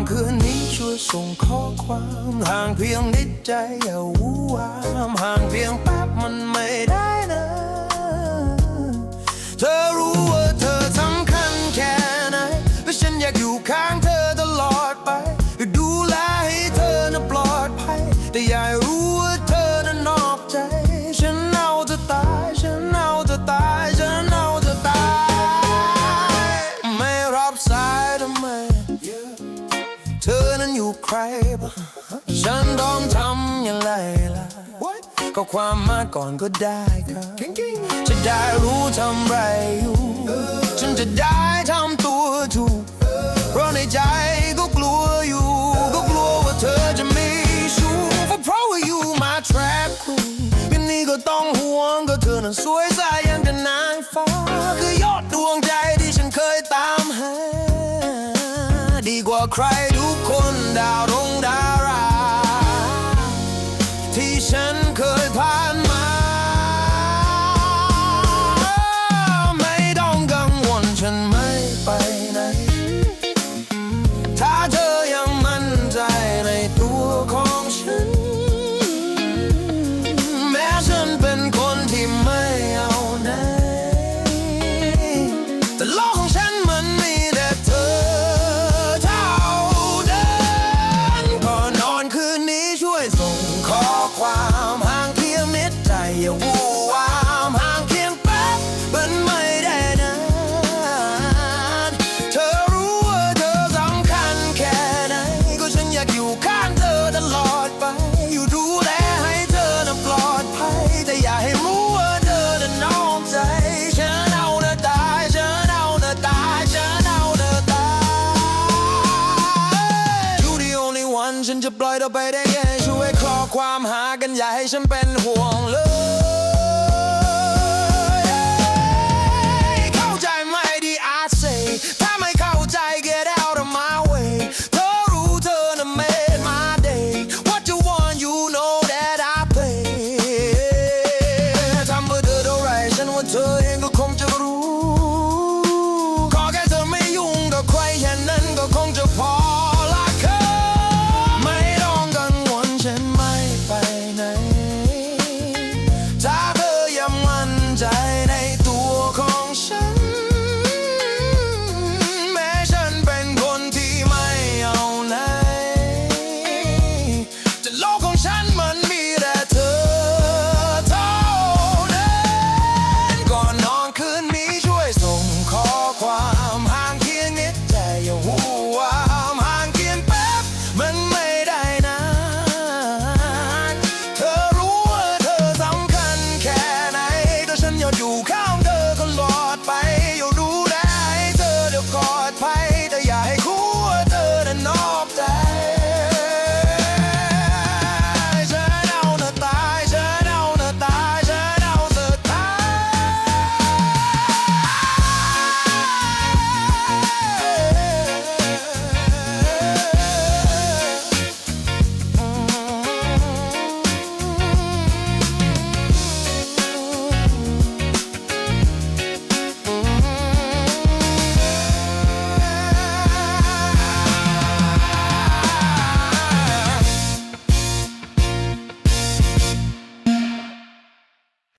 างคืนนี้ช่วยส่งข้อความห่างเพียงนิดใจอย่าวูวามห่างเพียงแป๊บมันไม่ได้นะ เธอรู้ว่าเธอสำคัญแค่ไหนและฉันอยากอยู่ข้างเธอตลอดไป ดูแลให้เธอน่ะปลอดภัยแต่อย่า ฉันต้องทำอย่างไรล่ะ ก็ความมาก่อนก็ได้ครับ จะได้รู้ทำไรอยู่ ฉันจะได้ทำตัวถูก เพราะในใจก็กลัวอยู่ ก็กลัวว่าเธอจะมีชู้เพราะว่าอยู่มาแทรกคุณยังนี้ก็ต้องห่วงก็เธอนั้นสวยสายยังกับนางฟ้า คือยอดดวงใจที่ฉันเคยตามหา ดีกว่าใคร ฉันจะปล่อยเธอไปได้ไงช่วยคลอความหากันอย่าให้ฉันเป็นห่วงเลย